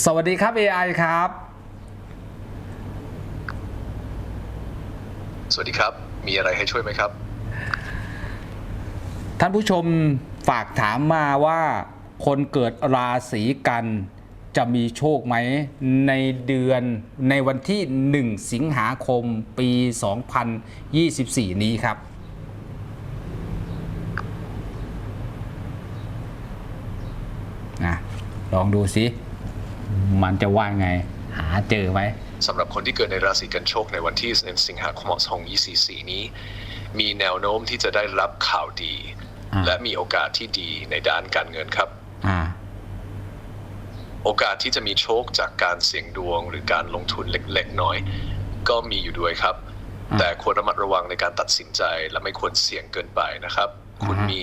สวัสดีครับ AI ครับ สวัสดีครับ มีอะไรให้ช่วยไหมครับ ท่านผู้ชมฝากถามมาว่า คนเกิดราศีกันจะมีโชคไหม ในเดือนในวันที่ 1 สิงหาคมปี 2024 นี้ครับ นะ ลองดูสิ มันจะว่าไง หาเจอไหมสำหรับคนที่เกิดในราศีกันโชคในวันที่1สิงหาคม2024นี้ มีแนวโน้มที่จะได้รับข่าวดีอ่าและมีโอกาสที่ดีในด้านการเงินครับอ่าโอกาสที่จะมีโชคจากการเสี่ยงดวง หรือการลงทุนเล็กๆน้อย ก็มีอยู่ด้วยครับอ่าแต่ควรระมัดระวังในการตัดสินใจและไม่ควรเสี่ยงเกินไปนะครับ คุณอ่าฮะมี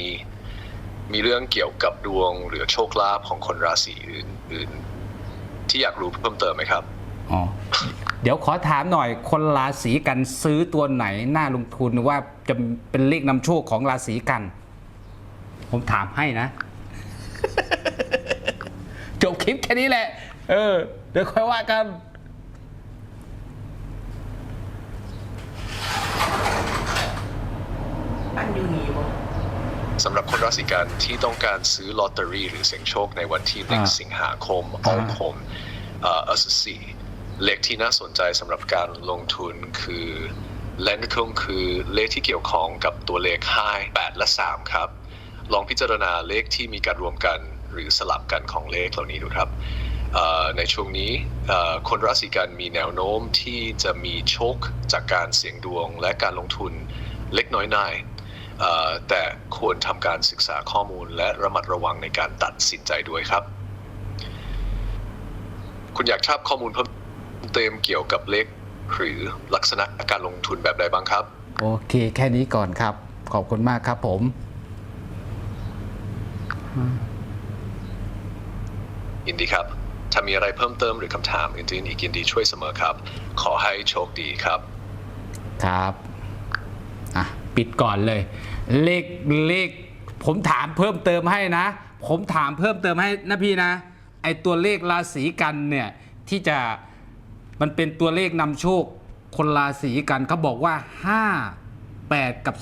มีเรื่องเกี่ยวกับดวงหรือโชคลาภของคนราศีอื่นๆ ที่อยากรู้เพิ่มเติมไหมครับอ๋อเดี๋ยวขอถามหน่อยคนราศีกันซื้อตัวไหนน่าลงทุนว่าจะเป็นเลขนำโชคของราศีกัน ผมถามให้นะ จบคลิปแค่นี้แหละ เออ เดี๋ยวค่อยว่ากันอันอยู่นี่บ่ สำหรับคนราศีกันที่ต้องการซื้อลอตเตอรี่หรือเสี่ยงโชคในวันที่หนึ่งอ่าสิงหาคมอ่าอคมเอ่อสี่เลขที่น่าสนใจสำหรับการลงทุนคือเลนคงคือเลขที่เกี่ยวข้องกับตัวเลข5 8 และ 3 ครับ ลองพิจารณาเลขที่มีการรวมกันหรือสลับกันของเลขเหล่านี้ดูครับเอ่อในช่วงนี้เอ่อคนราศีกันมีแนวโน้มที่จะมีโชคจากการเสี่ยงดวงและการลงทุนเล็กน้อยน้อยเอ่อ แต่ควรทำการศึกษาข้อมูลและระมัดระวังในการตัดสินใจด้วยครับ คุณอยากทราบข้อมูลเพิ่มเติมเกี่ยวกับเลขหรือลักษณะการลงทุนแบบใดบ้างครับ โอเค แค่นี้ก่อนครับ ขอบคุณมากครับผม ยินดีครับ ถ้ามีอะไรเพิ่มเติมหรือคำถามอื่นๆอีกยินดีช่วยเสมอครับ ขอให้โชคดีครับ ครับอะ ปิดก่อนเลย เลขเลขผมถามเพิ่มเติมให้นะ ผมถามเพิ่มเติมให้นะพี่นะ ไอตัวเลขราศีกันเนี่ยที่จะมันเป็นตัวเลขนำโชคคนราศีกันเขาบอกว่า 5 8 กับ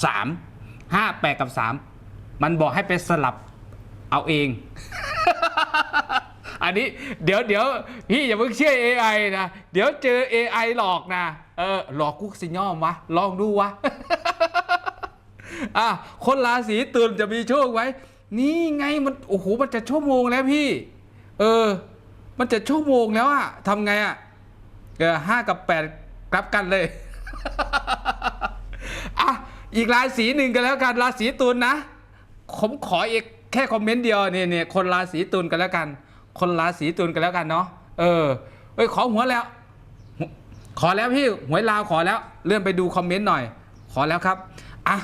3 5 8 กับ 3 มันบอกให้ไปสลับเอาเอง อันนี้เดี๋ยวเดี๋ยวพี่อย่าเพิ่งเชื่อ AI นะ เดี๋ยวเจอ AI หลอกนะ เออหลอกกุ๊กสิย่อมวะ ลองดูวะ อะคนราศีตุลจะมีโชคไว้ นี่ไงมันโอ้โหมันจะชั่วโมงแล้วพี่ เออ มันจะชั่วโมงแล้วอะทำไงอะเออห้ากับแปดกลับกันเลยอะอีกราศีหนึ่งกันแล้วกันราศีตุลนะผมขออีกแค่คอมเมนต์เดียวเนี่ยเนี่ยคนราศีตุลกันแล้วกัน คนราศีตุลกันแล้วกันเนาะเออเอ้ยขอหัวแล้ว ขอแล้วพี่หวยลาวขอแล้ว เลื่อนไปดูคอมเมนต์หน่อย ขอแล้วครับอะ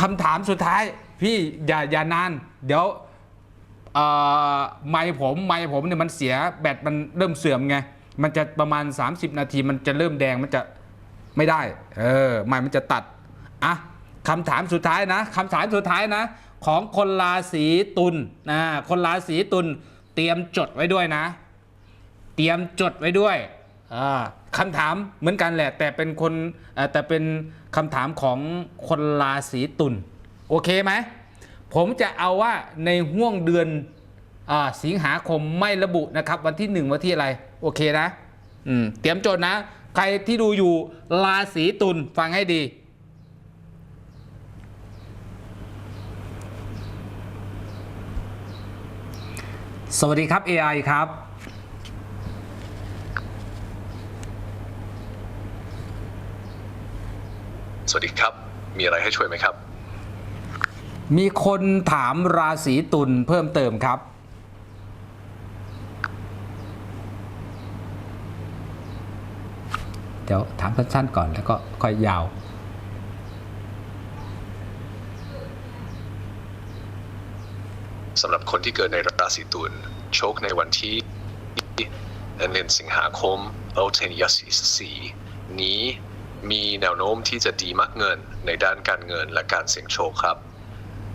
คำถามสุดท้าย พี่อย่าอย่านาน เดี๋ยวไมค์ผมไมค์ผมเนี่ยมันเสียแบตมันเริ่มเสื่อมไง มันจะประมาณ 30 นาทีมันจะเริ่มแดงมันจะไม่ได้ เออไมค์มันจะตัดอะคำถามสุดท้ายนะคำถามสุดท้ายนะ ของคนราศีตุลนะคนราศีตุลเตรียมจดไว้ด้วยนะ เตรียมจดไว้ด้วย คำถามเหมือนกันแหละ แต่เป็นคนแต่เป็นคำถามของคนราศีตุลโอเคไหมผมจะเอาว่าในห่วงเดือนอสิงหาคมไม่ระบุนะครับ วันที่หนึ่งวันที่อะไรโอเคนะเตรียมโจดนะ ใครที่ดูอยู่ราศีตุลฟังให้ดี สวัสดีครับ AI ครับ วัสดีครับ มีอะไรให้ช่วยไหมครับ มีคนถามราศีตุลเพิ่มเติมครับ เดี๋ยวถามสั้นๆก่อนแล้วก็ค่อยยาว สำหรับคนที่เกิดในราศีตุลโชคในวันที่เดือนสิงหาคมเอาเทนยสีสีนี้ มีแนวโน้มที่จะดีมากเงินในด้านการเงินและการเสี่ยงโชคครับ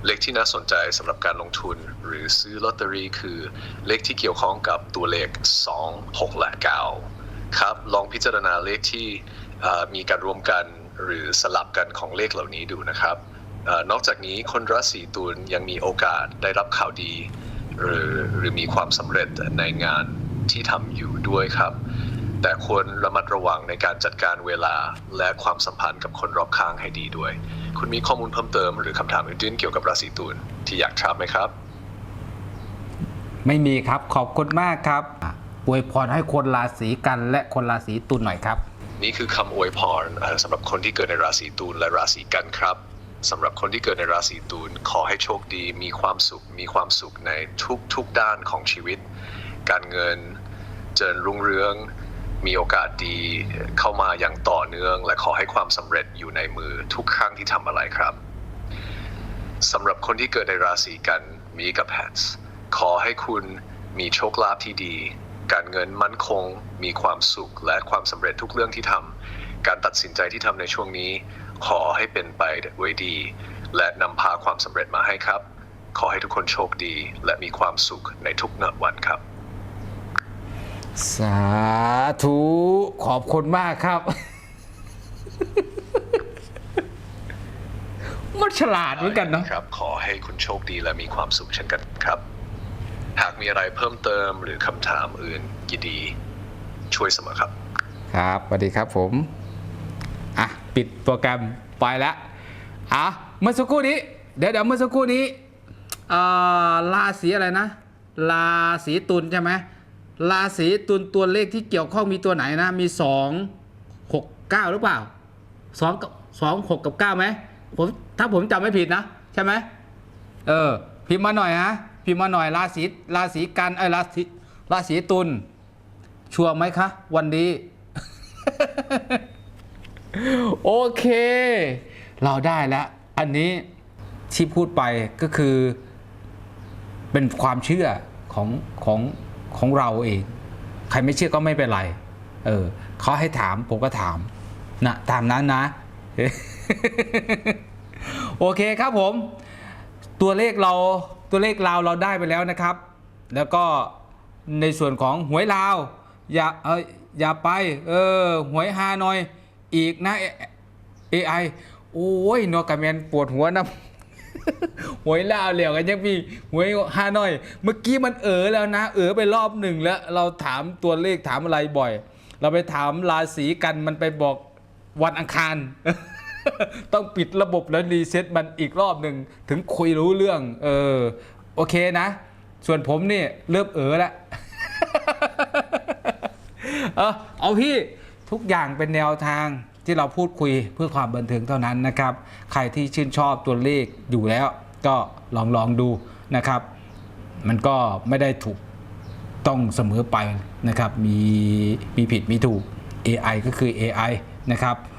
เลขที่น่าสนใจสำหรับการลงทุนหรือซื้อลอตเตอรี่คือเลขที่เกี่ยวข้องกับตัวเลข 2 6 และ 9 ครับ ลองพิจารณาเลขที่มีการรวมกันหรือสลับกันของเลขเหล่านี้ดูนะครับอนอกจากนี้คนราศีตุลยังมีโอกาสได้รับข่าวดี หรือหรือมีความสำเร็จในงานที่ทำอยู่ด้วยครับ แต่ควรระมัดระวังในการจัดการเวลาและความสัมพันธ์กับคนรอบข้างให้ดีด้วย คุณมีข้อมูลเพิ่มเติมหรือคำถามอื่นๆเกี่ยวกับราศีตุลที่อยากทราบไหมครับ ไม่มีครับขอบคุณมากครับอะอวยพรให้คนราศีกันและคนราศีตุลหน่อยครับ นี่คือคำอวยพรเอ่อสำหรับคนที่เกิดในราศีตุลและราศีกันครับสำหรับคนที่เกิดในราศีตุลขอให้โชคดี มีความสุข มีความสุขในทุกทุกด้านของชีวิต การเงิน เจริญรุ่งเรือง มีโอกาสดีเข้ามาอย่างต่อเนื่อง และขอให้ความสำเร็จอยู่ในมือทุกครั้งที่ทำอะไรครับสำหรับคนที่เกิดในราศีกันมีกับแพทขอให้คุณมีโชคลาภที่ดี การเงินมั่นคง มีความสุขและความสำเร็จทุกเรื่องที่ทำการตัดสินใจที่ทำในช่วงนี้ ขอให้เป็นไปด้วยดี และนำพาความสำเร็จมาให้ครับ ขอให้ทุกคนโชคดี และมีความสุขในทุกนวันครับ สาธุขอบคุณมากครับ มันฉลาดเหมือนกันเนาะครับ ขอให้คุณโชคดีและมีความสุขเช่นกันครับ หากมีอะไรเพิ่มเติมหรือคำถามอื่นยินดี ช่วยเสมอครับ ครับสวัสดีครับผม อะ ปิดโปรแกรมไปแล้วอะเมื่อสักครู่นี้ เดี๋ยวเดี๋ยวเมื่อสักครู่นี้เอ่อราศีอะไรนะราศีตุลใช่ไหม ราศีตุลตัวเลขที่เกี่ยวข้องมีตัวไหนนะ มีสองหกเก้าหรือเปล่าสองสองหกกับเก้าไหมผมถ้าผมจำไม่ผิดนะ ใช่ไหมเออ พิมพ์มาหน่อยฮะพิมพ์มาหน่อยราศีราศีกันเอ้ราศีราศีตุลชัวร์ไหมคะ วันนี้ โอเค เราได้แล้ว อันนี้ที่พูดไปก็คือ เป็นความเชื่อของของ ของเราเอง ใครไม่เชื่อก็ไม่เป็นไร เออเขาให้ถามผมก็ถามนะตามนั้นนะ โอเคครับผม ตัวเลขเราตัวเลขลาวเราได้ไปแล้วนะครับ แล้วก็ในส่วนของหวยลาว อย่าเอออย่าไป เออหวยฮานอยอีกนะ AI โอ้ยนอกกระแมนปวดหัวนะ หวยลาวเหลียวกันยังมีหวยฮานอย เมื่อกี้มันเออแล้วนะ เออไปรอบหนึ่งแล้ว เราถามตัวเลขถามอะไรบ่อย เราไปถามราศีกันมันไปบอกวันอังคาร ต้องปิดระบบแล้วรีเซ็ตมันอีกรอบหนึ่งถึงคุยรู้เรื่อง เออ โอเคนะ ส่วนผมนี่เริ่มเออแล้วเออเอาพี่ทุกอย่างเป็นแนวทาง ที่เราพูดคุยเพื่อความบันเทิงเท่านั้นนะครับ ใครที่ชื่นชอบตัวเลขอยู่แล้ว ก็ลองลองดูนะครับ มันก็ไม่ได้ถูกต้องเสมอไปนะครับ มีมีผิดมีถูก AI ก็คือ AI นะครับ